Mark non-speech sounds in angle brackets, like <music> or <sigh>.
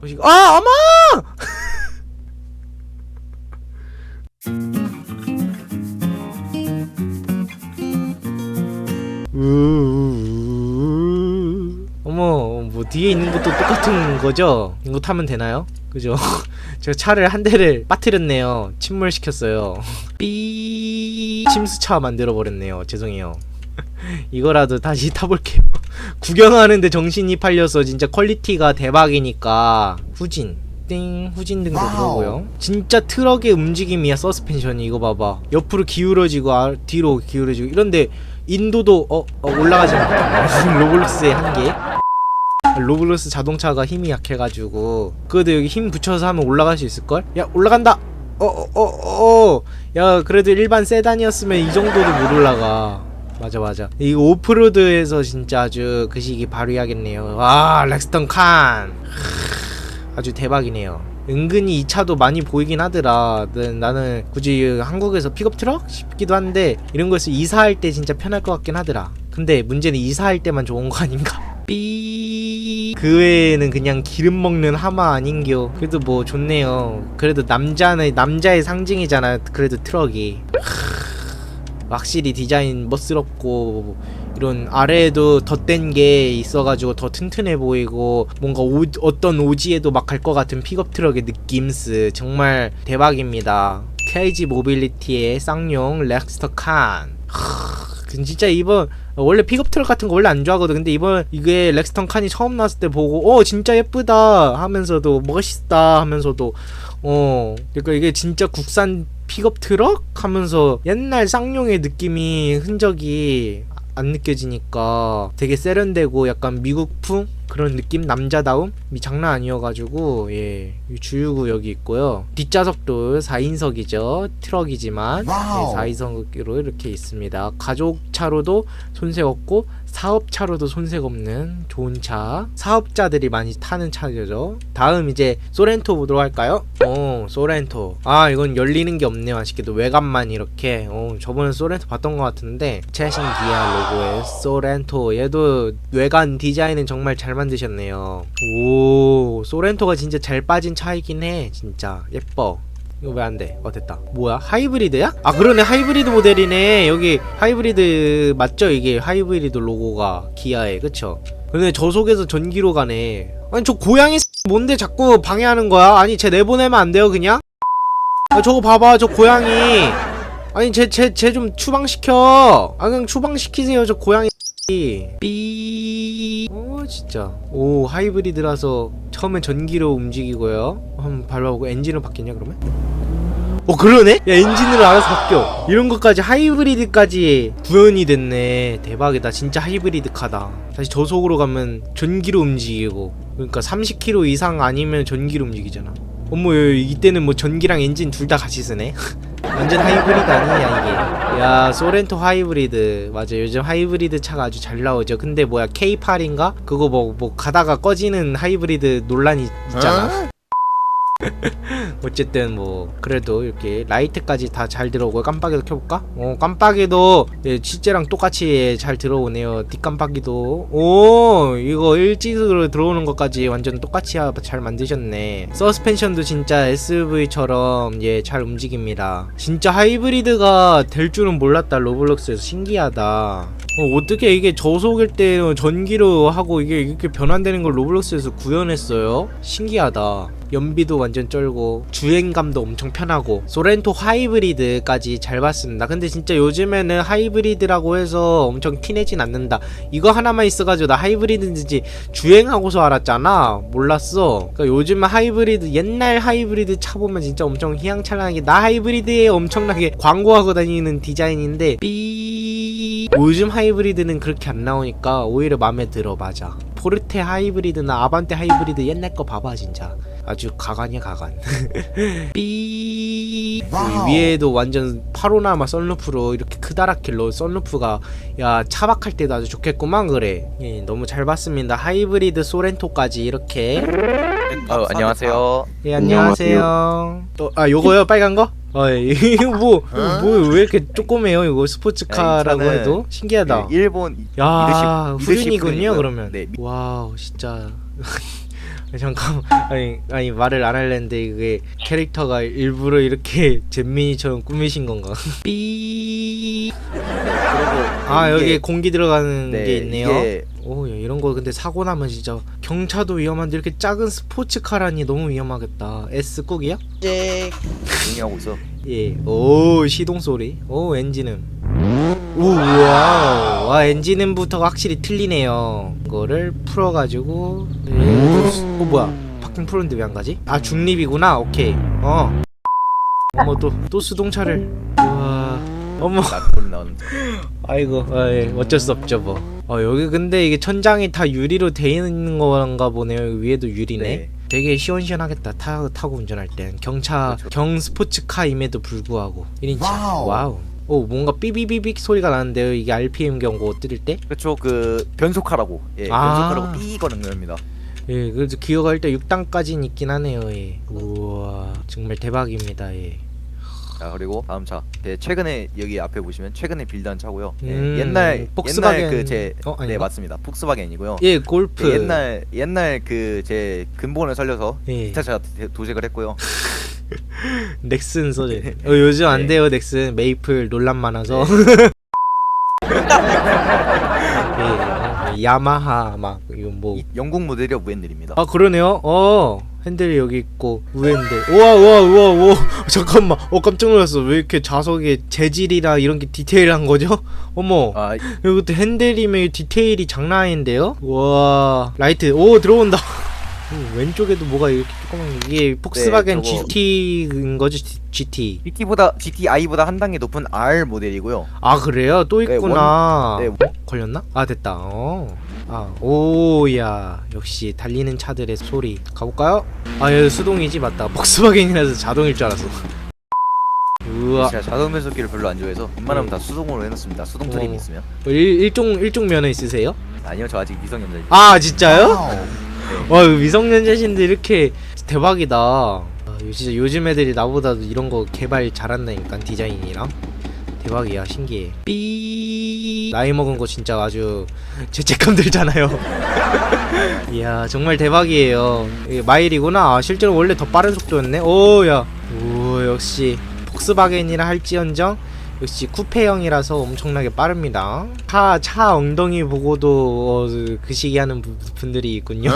보시고 아 어머 우우우우. 어머 뭐 뒤에 있는 것도 똑같은 거죠? 이거 타면 되나요? 그죠? <laughs> 제가 차를 한 대를 빠뜨렸네요 침몰시켰어요 삐 침수차 만들어 버렸네요 죄송해요 <laughs> 이거라도 다시 타볼게요 구경하는데 정신이 팔려서 진짜 퀄리티가 대박이니까 후진 띵 후진 등도 그러고요. 진짜 트럭의 움직임이야 서스펜션이. 이거 봐봐. 옆으로 기울어지고 아, 뒤로 기울어지고. 이런데 인도도 어, 어 올라가지 못해 <laughs> 로블록스의 한계. 로블록스 자동차가 힘이 약해가지고. 그래도 여기 힘 붙여서 하면 올라갈 수 있을걸? 야 올라간다! 어어어어. 야 그래도 일반 세단이었으면 이 정도도 못 올라가 맞아 맞아 이 오프로드에서 진짜 아주 그 시기 발휘하겠네요 와 렉스턴 칸 하, 아주 대박이네요 은근히 이 차도 많이 보이긴 하더라 나- 나는 굳이 한국에서 픽업 트럭 싶기도 한데 이런 것을 이사할 때 진짜 편할 것 같긴 하더라 근데 문제는 이사할 때만 좋은 거 아닌가 <laughs> 삐. 그 외에는 그냥 기름 먹는 하마 아닌겨. 그래도 뭐 좋네요. 그래도 남자는 남자의 상징이잖아. 그래도 트럭이. 하, 확실히 디자인 멋스럽고 이런 아래에도 덧댄 게 있어가지고 더 튼튼해 보이고 뭔가 오, 어떤 오지에도 막 갈 것 같은 픽업 트럭의 느낌스 정말 대박입니다. KG 모빌리티의 쌍용 렉스터 칸. 하, 그 진짜 이번 원래 픽업 트럭 같은 거 원래 안 좋아하거든. 근데 이번 이게 렉스턴 칸이 처음 나왔을 때 보고 어 진짜 예쁘다 하면서도 멋있다 하면서도 어 그러니까 이게 진짜 국산 픽업 트럭 하면서 옛날 쌍용의 느낌이 흔적이 안 느껴지니까 되게 세련되고 약간 미국풍 그런 느낌? 남자다움이 장난 아니어가지고 예. 이 주유구 여기 있고요. 뒷좌석도 4인석이죠. 트럭이지만 네, 와우. 4인석으로 이렇게 있습니다. 가족 차로도 손색 없고 사업 차로도 손색 없는 좋은 차. 사업자들이 많이 타는 차죠. 다음 이제 소렌토 보도록 할까요? 어 소렌토. 아 이건 열리는 게 없네요 아쉽게도. 외관만 이렇게. 어 저번에 소렌토 봤던 것 같은데 최신 기아 로고의 소렌토. 얘도 외관 디자인은 정말 잘 만드셨네요 오 소렌토가 진짜 잘 빠진 차이긴 해 진짜 예뻐 이거 왜 안 돼? 어 됐다. 뭐야? 하이브리드야? 아 그러네 하이브리드 모델이네. 여기 하이브리드 맞죠? 이게 하이브리드 로고가 기아에 그쵸? 근데 저 속에서 전기로 가네. 아니 저 고양이 뭔데 자꾸 방해하는 거야? 아니 쟤 내보내면 안 돼요 그냥? 아 저거 봐봐 저 고양이. 아니 쟤 쟤 쟤 좀 추방시켜. 아 그냥 추방시키세요 저 고양이. 삐. 어 진짜. 오 하이브리드라서 처음엔 전기로 움직이고요. 한번 밟아보고 엔진으로 바뀌냐 그러면? 어 그러네? 야 엔진으로 알아서 바뀌어. 이런 것까지 하이브리드까지 구현이 됐네. 대박이다. 진짜 하이브리드 카다. 다시 저속으로 가면 전기로 움직이고. 그러니까 30km 이상 아니면 전기로 움직이잖아. 어머 이때는 뭐 전기랑 엔진 둘 다 같이 쓰네. <laughs> 완전 하이브리드 아니냐 이게. 야 소렌토 하이브리드. 맞아 요즘 하이브리드 차가 아주 잘 나오죠. 근데 뭐야 K8인가? 그거 뭐 뭐 가다가 꺼지는 하이브리드 논란이 있잖아 어쨌든 뭐 그래도 이렇게 라이트까지 다 잘 들어오고 깜빡이도 켜볼까? 어 깜빡이도 예, 실제랑 똑같이 잘 들어오네요. 뒷깜빡이도. 오 이거 일지으로 들어오는 것까지 완전 똑같이 하- 잘 만드셨네. 서스펜션도 진짜 SUV처럼 예 잘 움직입니다. 진짜 하이브리드가 될 줄은 몰랐다. 로블록스에서. 신기하다. 어, 어떻게 이게 저속일 때 전기로 하고 이게 이렇게 변환되는 걸 로블록스에서 구현했어요? 신기하다. 연비도 완전 쩔고 주행감도 엄청 편하고 소렌토 하이브리드까지 잘 봤습니다. 근데 진짜 요즘에는 하이브리드라고 해서 엄청 티내진 않는다. 이거 하나만 있어가지고 나 하이브리드인지 주행하고서 알았잖아. 몰랐어. 그러니까 요즘은 하이브리드 옛날 하이브리드 차 보면 진짜 엄청 희양찬란하게 나 하이브리드에 엄청나게 광고하고 다니는 디자인인데 삐 요즘 하이브리드는 그렇게 안 나오니까 오히려 마음에 들어 맞아. 포르테 하이브리드나 아반떼 하이브리드 옛날 거 봐봐 진짜. 아주 가관이야 가관. <laughs> 삐 와우. 위에도 완전 파로나마 썬루프로 이렇게 크다랗게 로 썬루프가 야 차박할 때도 아주 좋겠구만 그래. 예, 너무 잘 봤습니다. 하이브리드 소렌토까지 이렇게. 어, 안녕하세요. 예 안녕하세요. 또 아 요거요 빨간 거? <laughs> 어 예. 이거 뭐 뭐 왜 이렇게 조그매요 이거 스포츠카라고 야, 이 차는 해도 신기하다. 네, 일본 야 후륜이군요. 그러면. 네. 와우 진짜 <laughs> 잠깐 아니 아니 말을 안 할랬는데 이게 캐릭터가 일부러 이렇게 <laughs> 잼민이처럼 꾸미신 건가? 삐. 그리고 아 이게- 여기 공기 들어가는 네, 게 있네요. 이게 오 야, 이런 거 근데 사고 나면 진짜 경차도 위험한데 이렇게 작은 스포츠카라니 너무 위험하겠다. S 꼭이야? 잭 조용히 하고 있어. 예. 오 시동 소리. 오 엔진음. 오 와우. 와 엔진음부터가 확실히 틀리네요. 이거를 풀어가지고. 예. 어 뭐야? 파킹 풀었는데 왜 안 가지? 아 중립이구나. 오케이. 어. 어머 또 또 수동차를. 어머. 낙골 나오는. 아이고, 아, 예, 어쩔 수 없죠 뭐. 어 여기 근데 이게 천장이 다 유리로 돼 있는 건가 보네요. 여기 위에도 유리네. 네. 되게 시원시원하겠다. 타, 타고 운전할 땐 경차 그렇죠. 경 스포츠카임에도 불구하고 1인칭. 와우. 와우. 오 뭔가 삐비비빅 소리가 나는데요. 이게 RPM 경고 뜨릴 때? 그렇죠. 그 변속하라고. 예, 아. 변속하라고 삐 거는 겁니다. 예, 그래서 기어가 일단 6단까지는 있긴 하네요. 예. 우와, 정말 대박입니다. 예. 자 그리고 다음 차. 예, 최근에 여기 앞에 보시면 최근에 빌드한 차고요. 예, 음, 옛날 폭스바겐- 옛날 그제 어, 네 아닌가? 맞습니다. 폭스바겐이고요. 예, 골프. 예, 옛날 옛날 그 제 근본을 살려서 예. 제가 대- 도색을 했고요. <laughs> 넥슨 소리. <laughs> 어, 요즘 안 네. 돼요, 넥슨. 메이플 논란 많아서. <laughs> 예, 야마하 막 이거 뭐. 이 영국 모델이요 무핸들입니다. 아 그러네요. 어 핸들이 여기 있고 우핸들. 우와 우와 우와 우와. <laughs> 잠깐만. 어 깜짝 놀랐어. 왜 이렇게 좌석에 재질이나 이런 게 디테일한 거죠? <laughs> 어머. 아 이것도 핸들이면 디테일이 장난 아닌데요? 와 라이트 오 들어온다. <laughs> 음, 왼쪽에도 뭐가 이렇게 조그만 이게 폭스바겐 네, 저거- GT인 거죠? GT. GT보다 GTI보다 한 단계 높은 R 모델이고요. 아 그래요? 또 네, 있구나. 네, 어? 걸렸나? 아 됐다. 어. 아 오야 역시 달리는 차들의 소리 가볼까요? 아 여기 수동이지 맞다. 폭스바겐이라서 자동일 줄 알았어. <laughs> 우와 제가 자동 변속기를 별로 안 좋아해서 웬만하면 네. 다 수동으로 해놨습니다. 수동 트림 어. 있으면. 일, 일종 일종 면허 있으세요? 아니요 저 아직 미성년자입니다. 아 진짜요? 네. 와 미성년자신데 이렇게 대박이다. 아, 요- 진짜 요즘 애들이 나보다도 이런 거 개발 잘한다니까 디자인이랑 대박이야 신기해. 삐 나이 먹은 거 진짜 아주 죄책감 들잖아요. <laughs> 이야 정말 대박이에요. 마일이구나. 아, 실제로 원래 더 빠른 속도였네. 오야 오 역시 폭스바겐이라 할지언정. 역시 쿠페형이라서 엄청나게 빠릅니다. 차, 차 엉덩이 보고도 어, 그 시기 하는 부- 분들이 있군요.